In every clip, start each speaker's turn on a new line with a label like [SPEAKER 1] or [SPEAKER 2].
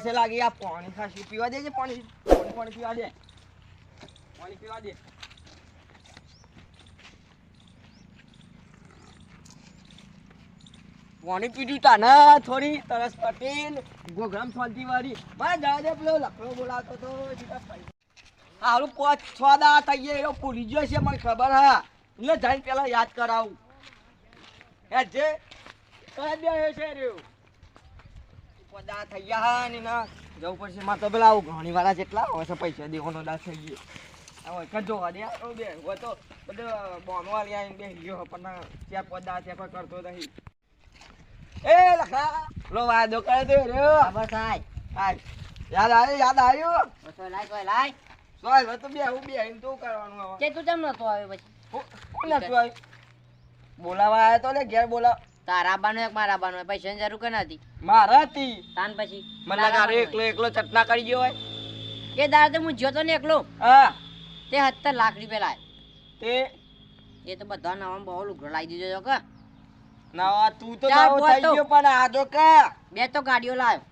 [SPEAKER 1] છે લાગી પાણી ખાસી પીવા દે પાણી. પાણી પાણી પીવા દે. પાણી પીવા દે. પાણી પીધું તાને, થોડી તરસ પટેલ, ગોગરામ શાંતિ વાળી. મારે જવા દે પેલો લખડો બોલાવતો તો સારું કોચ પાંચ, છ દા થઈ ગયા, એવો ભૂલી ગયો છે, મને ખબર હા. એટલે જઈને પેલા યાદ કરાવું. હે, જે કઈ બે છે રહ્યો. પદા થઈ ગયા ને ના જવું પડશે. માં તો પેલા આવું ઘણી વાળા જેટલા હોય છે પૈસા દેવાનો દા થઈ ગયો. હવે કજો દે બે તો બધો બોનો વાળી બે ગયો પણ ત્યાં દા ત્યાં કોઈ કરતો નહીં. એ લખા લો વાયદો કરે તો રહ્યો.
[SPEAKER 2] થાય
[SPEAKER 1] હાય. યાદ આવ્યો? યાદ આવ્યો?
[SPEAKER 2] બસો લાય કોઈ લાય.
[SPEAKER 1] સોય હવે તો બે હું બે આવીને તો કરવાનું હવે.
[SPEAKER 2] તે તું કેમ નતો આવ્યો પછી?
[SPEAKER 1] હું આવ્યું. બોલાવા આવ્યો તો ને ઘેર બોલાવ.
[SPEAKER 2] તારા બાનો એક મારા બાનો પૈસાની જરૂર કે નથી
[SPEAKER 1] મારા હતી.
[SPEAKER 2] તાન પછી
[SPEAKER 1] મને લાગે એકલો એકલો ચટના કરી ગયો હોય.
[SPEAKER 2] એ દાડા હું જ્યો તો ને એકલો.
[SPEAKER 1] હા.
[SPEAKER 2] તે સત્તર લાખ રૂપિયા લાય.
[SPEAKER 1] તે?
[SPEAKER 2] એ તો બધા નવા બહુ લુગડો લાવી દીધો કે.
[SPEAKER 1] નવા તું તો નવો થઈ ગયો પણ આ તો કા.
[SPEAKER 2] બે તો ગાડીઓ લાવ્યો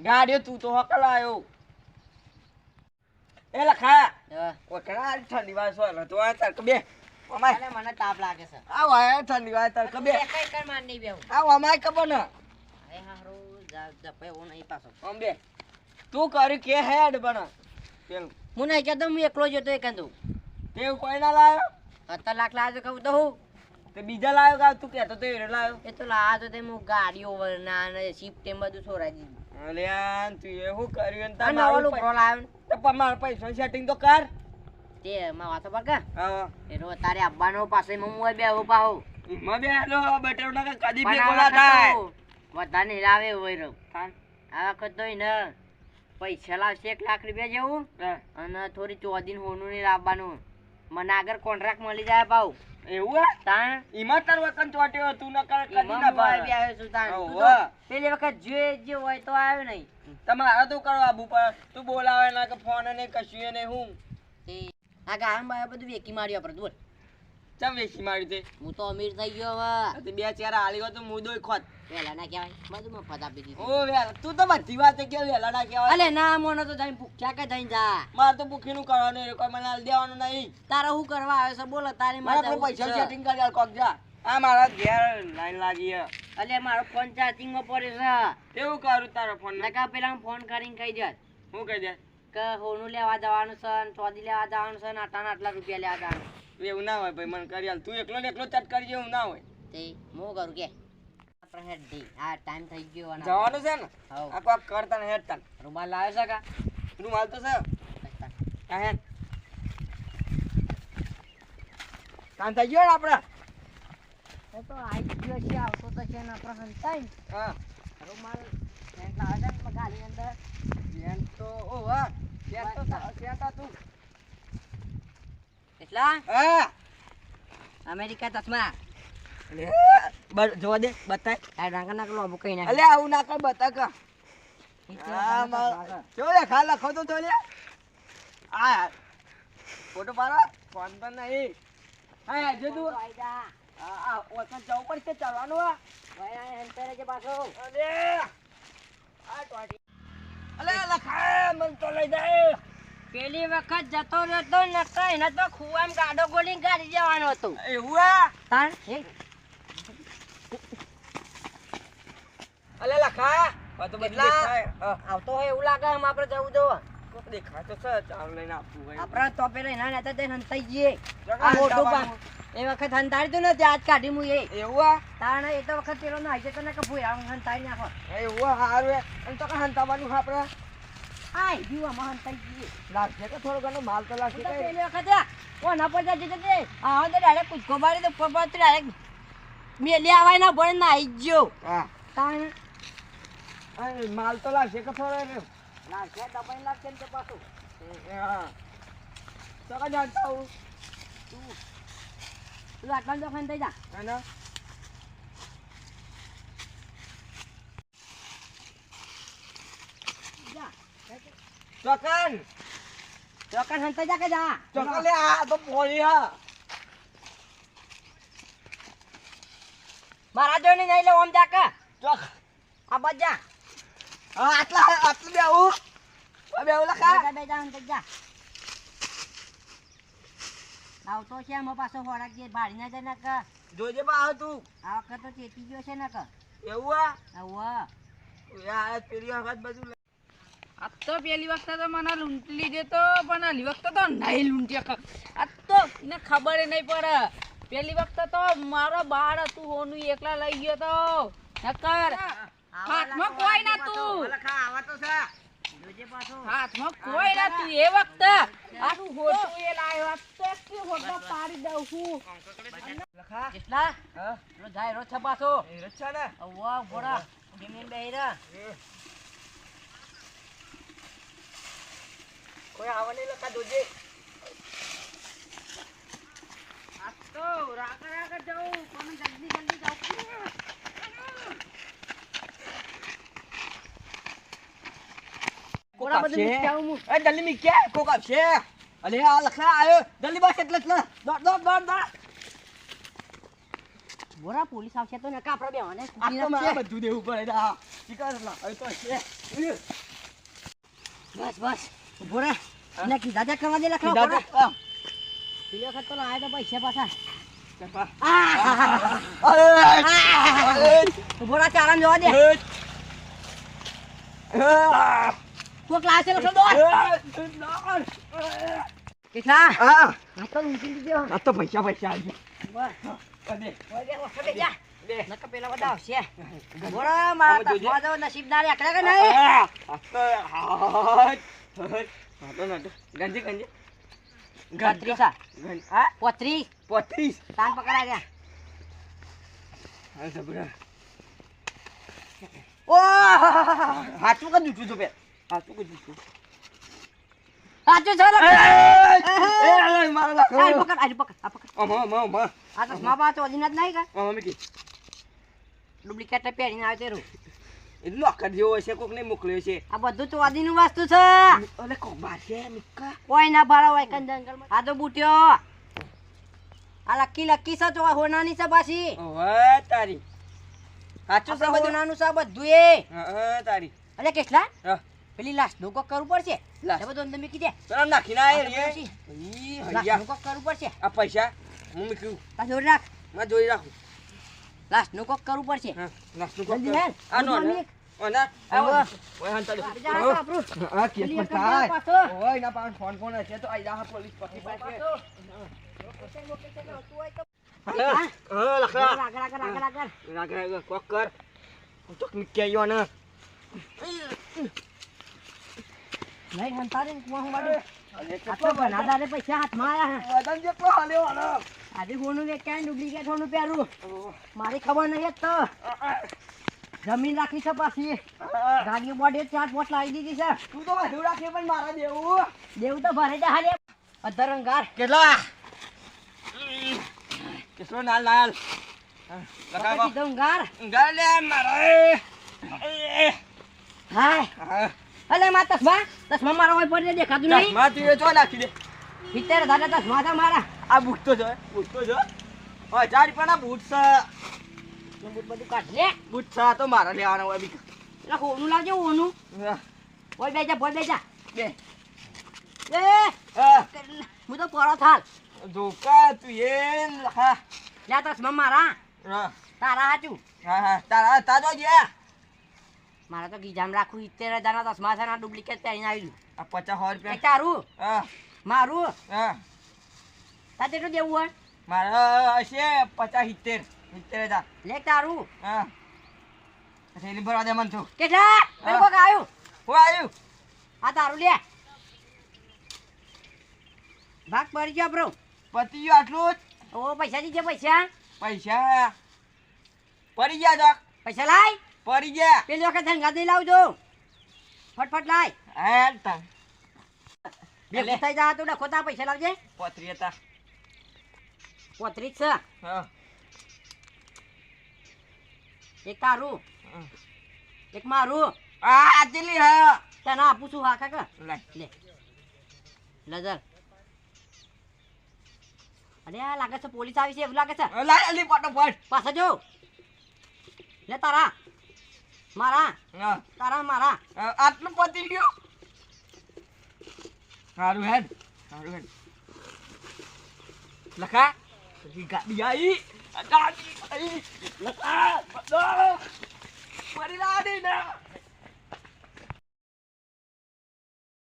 [SPEAKER 1] ગાડીઓ તું તો હક લાવ્યો એ લખા. ઠંડી વાસો તો આ તરક બે. અમાય.
[SPEAKER 2] અલે મને તાપ લાગે છે.
[SPEAKER 1] આ વાય ઠંડી વાર તરક બે
[SPEAKER 2] એક એક કર માર નહીં બેહું.
[SPEAKER 1] આ અમાય ખબર ને.
[SPEAKER 2] એ હારું જપે હું નહીં પાછો.
[SPEAKER 1] આમ તું કર્યું કે હેડ બના પેલું.
[SPEAKER 2] હું નહીં કહેતો હું એકલો જતો એ કંદુ
[SPEAKER 1] તે કોઈ ના લાવ્યો
[SPEAKER 2] સત્તર લાખ લાવ્યો કહું તો હું.
[SPEAKER 1] તે બીજા લાવ્યો કા તું કહેતો તો એરો લાવ્યો
[SPEAKER 2] એ તો લાવ્યો તો તે હું ગાડીઓ વરના અને શિફ્ટ એમ બધું છોડાઈ દીધું.
[SPEAKER 1] અલ્યા તું એવું કર્યું ને
[SPEAKER 2] આ
[SPEAKER 1] તાર
[SPEAKER 2] નવો
[SPEAKER 1] મારું
[SPEAKER 2] લાવ્યો
[SPEAKER 1] તો મારા પૈસા સેટિંગ તો કર.
[SPEAKER 2] તે માં વાતો પર કે?
[SPEAKER 1] હા.
[SPEAKER 2] એનો તારે આવવાનો પાસે મમ્મી બે ઊભા હોઉં
[SPEAKER 1] મમ્મી બે લો બેટર ના કદી બે
[SPEAKER 2] વખત
[SPEAKER 1] થાય.
[SPEAKER 2] વધારે લાવે હોય
[SPEAKER 1] રો
[SPEAKER 2] આ વખત તો ને પૈસા લાવશે એક લાખ રૂપિયા જેવું અને થોડી ચોદીન હોનું ને લાવવાનું. મને આગળ કોન્ટ્રાક્ટ મળી જાય પાઉ
[SPEAKER 1] એવું હે?
[SPEAKER 2] તાણ?
[SPEAKER 1] ઈમાં તાર વતન ચોટ્યો તું ન કર કદી ના
[SPEAKER 2] ભાઈ
[SPEAKER 1] ભાવે.
[SPEAKER 2] આવ્યો છું તાણ. પેલી વખત જે જે હોય તો આવ્યો નહીં.
[SPEAKER 1] તમારે તો કરવા આબુ પર. તું બોલાવે ના કે ફોન ને કશું ને હું
[SPEAKER 2] આ ગામ બાય બધું વેકી માર્યો આપણે બોલ.
[SPEAKER 1] ચમ વેકી માર્યું તે?
[SPEAKER 2] હું તો અમીર થઈ ગયો હવે.
[SPEAKER 1] બે ચાર હાલી ગયો તો મુદોય ખોત.
[SPEAKER 2] વેલા ના કહેવાય. બધું મફત આપી દીધું.
[SPEAKER 1] ઓ વેલ તું તો બધી વાત કે વેલા ના કહેવાય.
[SPEAKER 2] અલે ના મોનો તો જઈને ભૂખ્યા કે જઈને જા.
[SPEAKER 1] મારે તો ભૂખીનું કરવાનું કોઈ મને હાલ દેવાનું નહીં.
[SPEAKER 2] તારે શું કરવા આવે છે? બોલો તારે
[SPEAKER 1] મારે પૈસા સેટિંગ કરી આલ કોક જા. આ મારા ઘેર લાઈન લાગી
[SPEAKER 2] અલે મારો ફોન ચાર્જિંગમાં પડ્યો છે.
[SPEAKER 1] એવું કરું તારો ફોન
[SPEAKER 2] નકા પેલા ફોન કરીને કહી દે
[SPEAKER 1] હું કહી દે
[SPEAKER 2] કે હોનું લેવા જવાનું છે ને ચોદી લેવા જવાનું છે ને આટલા આટલા રૂપિયા લેવા જવાનું.
[SPEAKER 1] એવું ના હોય ભાઈ મને કરી હાલ તું એકલો ને એકલો ચટ કરી એવું ના હોય.
[SPEAKER 2] તે હું કરું કે? આપણે હેડ દે. આ ટાઈમ થઈ ગયો
[SPEAKER 1] જવાનું છે ને. આ કોક કરતા ને હેડતા
[SPEAKER 2] રૂમાલ લાવે છે કા?
[SPEAKER 1] તું માલ તો છે. આ હેડ. કામ થઈ ગયો ને આપણે
[SPEAKER 2] એ તો આવી ગયો છે આવતો તો છે ને આપણે હંતાઈ.
[SPEAKER 1] હા.
[SPEAKER 2] રૂમાલ અમેરિકા તસમા
[SPEAKER 1] જોવા દે
[SPEAKER 2] આ ડાંગર નાખ લોબુ કઈ નાખ.
[SPEAKER 1] અલે આવું ના બતા કા. આ માર જો લે ખા લખો તો જો લે. આ ફોટો પાડો. ફોન તો નહીં. હા જે તું. આ ઓછા જવું પડશે ચાલવાનું આ ટોટી અલે લખા મન તો લઈ જાય
[SPEAKER 2] પેલી વખત જતો રહ્યો તો નકા એને તો ખુવામ ગાડો ગોળી ગાડી જવાનો હતો.
[SPEAKER 1] એવું આ
[SPEAKER 2] તાણ
[SPEAKER 1] અલે લખા! તો હા.
[SPEAKER 2] આવતો હોય એવું લાગે આમ આપણે જવું
[SPEAKER 1] જોવા. દેખાય તો છે ચાલ લઈને આપવું હોય.
[SPEAKER 2] આપણે તો પેલા એના નેતા જઈને હંતાઈ જઈએ આ મોટું પા એ વખત હંતાડી તું નથી આજ કાઢી હું એ.
[SPEAKER 1] એવું આ
[SPEAKER 2] તાણ એ તો વખત પેલો ના જતો ને કે ભૂઈ આમ હંતાડી નાખો.
[SPEAKER 1] એવું હારું હે. અને તો કાં હંતાવાનું આપણે?
[SPEAKER 2] આય બીવા મહાન હંતાઈ જઈએ
[SPEAKER 1] લાગશે કે થોડો ઘણો માલ તો લાગશે
[SPEAKER 2] કે તો. પેલી વખત ઓ ના પડતા જતો તે આ તો ડાયરેક્ટ કૂદકો મારી તો પર ડાયરેક્ટ મેલી આવાય ના ભણે ના આવી ગયો.
[SPEAKER 1] હા.
[SPEAKER 2] તાણ
[SPEAKER 1] માલ તો લાગશે કે થોડો રે
[SPEAKER 2] લાગશે દબાઈ લાગશે ને તો પાછું.
[SPEAKER 1] હા. તો કાં જાણતા હું
[SPEAKER 2] તું આટલા તો ખાન થઈ જા.
[SPEAKER 1] અને
[SPEAKER 2] જા
[SPEAKER 1] ચોકન.
[SPEAKER 2] ચોકન હંતાઈ જા કે જા.
[SPEAKER 1] ચોકન લે આ તો પોળી હા.
[SPEAKER 2] મારા જોઈને નહીં લે ઓમ જા કે.
[SPEAKER 1] ચોક.
[SPEAKER 2] આ બજા
[SPEAKER 1] હા આટલા આટલું બેવું આ બેવું લખા
[SPEAKER 2] બેટા બેટા અંદર જા. આવતો છે આમાં પાછો ખોરાક જે ભાડી ના જાય ને કે.
[SPEAKER 1] જોજે બા તું.
[SPEAKER 2] આ વખત તો ચેતી ગયો છે ને કે.
[SPEAKER 1] એવું આ
[SPEAKER 2] આવું
[SPEAKER 1] યાર પેલી વખત બધું
[SPEAKER 3] આ તો પેલી વખતે તો મને લૂંટી લીધે તો પણ આલી વખતે તો નહીં લૂંટ્યા આ તો એને ખબર નહીં પડે. પેલી વખતે તો મારો બાળ હતું હોનું એકલા લઈ ગયો તો. નકર. હાથમાં કોઈ ના તું
[SPEAKER 1] આવા તો છે.
[SPEAKER 3] હાથમાં કોઈ ના તું એ વખતે આટલું હોટું એ લાવ્યો આ તો કે હોટો પાડી દઉં છું.
[SPEAKER 1] લખા.
[SPEAKER 2] કેટલા?
[SPEAKER 1] હા.
[SPEAKER 2] રો જાય રો છે પાછો.
[SPEAKER 1] એ રચ્છા ને.
[SPEAKER 2] વાહ બોરા જમીન બેહીરા
[SPEAKER 1] કોઈ આવા નહીં લખા જોજે.
[SPEAKER 3] આ તો રાગા રાગા જાઉં. પણ જલ્દી જલ્દી જાઉં?
[SPEAKER 2] મૂકી આવું હું.
[SPEAKER 1] એ જલ્દી મી કોક આપશે? અલે આ લખા આયો. જલ્દી બસ એટલે એટલે દોડ દોડ દોડ દોડ.
[SPEAKER 2] બોરા પોલીસ આવશે તો નકા આપણે બેવાને
[SPEAKER 1] આ
[SPEAKER 2] કૂટી
[SPEAKER 1] તો મારે
[SPEAKER 2] નાખશે.
[SPEAKER 1] બધું દેવું પડે. આ શીખર લા હવે તો છે
[SPEAKER 2] બસ બસ. બોરા એને કીધા તે કરવા દે લખો
[SPEAKER 1] કીધા તો?
[SPEAKER 2] બોરા
[SPEAKER 1] કામ.
[SPEAKER 2] પેલી વખત તો લાયા તો પૈસા પાછા.
[SPEAKER 1] અરે
[SPEAKER 2] બોરા ચારામ જવા દે. કોક લાવે છે લખો દોડ. કેટલા
[SPEAKER 1] આ
[SPEAKER 2] તો લૂંટી લીધો
[SPEAKER 1] આ તો પૈસા પૈસા આવી
[SPEAKER 2] બસ ઓછો બે જા.
[SPEAKER 1] બે
[SPEAKER 2] પેલા બધા આવશે. બોરા મારા. તસમા નસીબદાર એકલા કે નહીં?
[SPEAKER 1] આ આ તો હાય હાય. આ તો નાટો ગંજી ગંજી. ગંજ આ
[SPEAKER 2] પોત્રીસ
[SPEAKER 1] પોત્રીસ
[SPEAKER 2] તાન પકડાય ગયા
[SPEAKER 1] હા જબરા ઓ હાચું કે જૂઠું તો બે હાચું કે જૂઠું
[SPEAKER 2] સાચું છે
[SPEAKER 1] એ મારા
[SPEAKER 2] આ પકડ આ પકડ આ પકડ
[SPEAKER 1] અમા અમા અમા
[SPEAKER 2] આ તસમા પાસે ઓજીના જ નહીં કે
[SPEAKER 1] અમા મીકી
[SPEAKER 2] ડુપ્લિકેટ પહેરીને આવે તે
[SPEAKER 1] એ લોકર જેવો હશે કોક ને મોકલ્યો છે.
[SPEAKER 2] આ બધું ચોદીનું વસ્તુ છે.
[SPEAKER 1] અરે કોક બાર છે મિક્કા.
[SPEAKER 2] કોઈ ના ભાડા હોય કઈ જંગલમાં આ તો બુટ્યો. આ લકી લકી છે તો હોનાની છે પાછી.
[SPEAKER 1] ઓવે તારી. સાચું છે બધું?
[SPEAKER 2] નાનું છે બધું એ.
[SPEAKER 1] તારી.
[SPEAKER 2] અરે કેટલા? પેલી લાસ્ટનું કોક કરવું પડશે? લાસ્ટ બધું તમે કીધે
[SPEAKER 1] તરમ નાખી ના
[SPEAKER 2] એ
[SPEAKER 1] રે ઈ હૈયા.
[SPEAKER 2] કોક કરવું પડશે.
[SPEAKER 1] આ પૈસા હું મૂક્યું.
[SPEAKER 2] તા જોડી રાખ.
[SPEAKER 1] માં જોઈ રાખું.
[SPEAKER 2] લાશનું કોક કરવું પડશે.
[SPEAKER 1] લાસ્ટનું
[SPEAKER 2] કોક
[SPEAKER 1] કર.
[SPEAKER 2] હેલ.
[SPEAKER 1] આ નો
[SPEAKER 2] દૂધ
[SPEAKER 1] ને
[SPEAKER 2] માંગ.
[SPEAKER 1] ઓના
[SPEAKER 2] આવો.
[SPEAKER 1] ઓય હંતાડો. હા કેસ પર થાય. ઓય ના પાન ફોન ફોન હશે? તો આઈ જા પોલીસ પકડી પાડશે કોક કર. હું તો મિક્યા યો ને.
[SPEAKER 2] નહીં હંતારે કુવા હું બનાદારે પૈસા હાથમાં આયા
[SPEAKER 1] હાલ્યો આનો
[SPEAKER 2] આજે ગોનું વેચાય ને ડુપ્લિકેટ હોનું પહેરું. મારી ખબર નહીં તો. જમીન રાખી છે પાછી. ગાડીઓ બોડે ચાર બોટ લાવી દીધી છે.
[SPEAKER 1] તું તો વધુ રાખે પણ મારા દેવું.
[SPEAKER 2] દેવું તો ભરે જ હારે અધર અંગાર.
[SPEAKER 1] કેટલા કેટલો નાલ નાલ
[SPEAKER 2] અંગાર.
[SPEAKER 1] મારે.
[SPEAKER 2] હાય.
[SPEAKER 1] હા.
[SPEAKER 2] અલે માં તસમા. તસમા મારા હોય પડે દેખાતું નહીં.
[SPEAKER 1] માં તું એ ચો નાખી દે.
[SPEAKER 2] સિત્તેર હજાર તસમા મારા.
[SPEAKER 1] આ બૂટ તો જો બૂટ તો જો હજાર રૂપિયાના બૂટ છે.
[SPEAKER 2] બૂટ બધું કાઢ લે.
[SPEAKER 1] બૂટ છે તો મારા લેવાના હોય બીજું.
[SPEAKER 2] એટલે હોનું લાવજે
[SPEAKER 1] હા,
[SPEAKER 2] બોલ બેજા બોલ બેજા
[SPEAKER 1] બે.
[SPEAKER 2] એ
[SPEAKER 1] હું.
[SPEAKER 2] તો પરો થાલ.
[SPEAKER 1] ધોકા તું એ હા.
[SPEAKER 2] લે તો મારા. તારા હાચું.
[SPEAKER 1] હા હા. તારા તાજો જે
[SPEAKER 2] મારા તો ગીજામ રાખું સિત્તેર હજારના દસમા છે ને ડુપ્લિકેટ પહેરીને આવેલું.
[SPEAKER 1] દઉં પચાસ સો રૂપિયા.
[SPEAKER 2] તારું.
[SPEAKER 1] હા.
[SPEAKER 2] મારું.
[SPEAKER 1] હા.
[SPEAKER 2] તાર કેટલું દેવું હોય?
[SPEAKER 1] મારે હશે પચાસ સિત્તેર. સિત્તેર હજાર.
[SPEAKER 2] લે તારું.
[SPEAKER 1] હા. થેલી ભરવા દે મન તું.
[SPEAKER 2] કેટલા? પેલું કોક આવ્યું.
[SPEAKER 1] હું આવ્યું?
[SPEAKER 2] આ તારું લે. ભાગ પડી ગયો બ્રો.
[SPEAKER 1] પતી ગયો આટલું જ.
[SPEAKER 2] ઓ પૈસા દીજે પૈસા?
[SPEAKER 1] પૈસા. પડી ગયા તો.
[SPEAKER 2] પૈસા લાય.
[SPEAKER 1] પડી ગયા.
[SPEAKER 2] પેલી વખત ધનગા દઈ લાવજો. ફટફટ લાય.
[SPEAKER 1] હા બે
[SPEAKER 2] ભેગું જા તું ડખો તા પૈસા લાવજે.
[SPEAKER 1] પોતરી હતા.
[SPEAKER 2] પોત્રીસ. છે
[SPEAKER 1] હા.
[SPEAKER 2] એક તારું. એક મારું.
[SPEAKER 1] આ આટલી હા.
[SPEAKER 2] તને આપું છું હા કાકા.
[SPEAKER 1] લાય
[SPEAKER 2] લે. લજર અરે આ લાગે છે પોલીસ આવી છે એવું લાગે છે.
[SPEAKER 1] લાય અલી ફટાફટ
[SPEAKER 2] પાછા જો. લે તારા. મારા. તારા મારા.
[SPEAKER 1] આટલું પતી ગયું? સારું હેડ. સારું હેડ. લખા. પછી ગાડી આવી ગાડી આવી મરી દે ના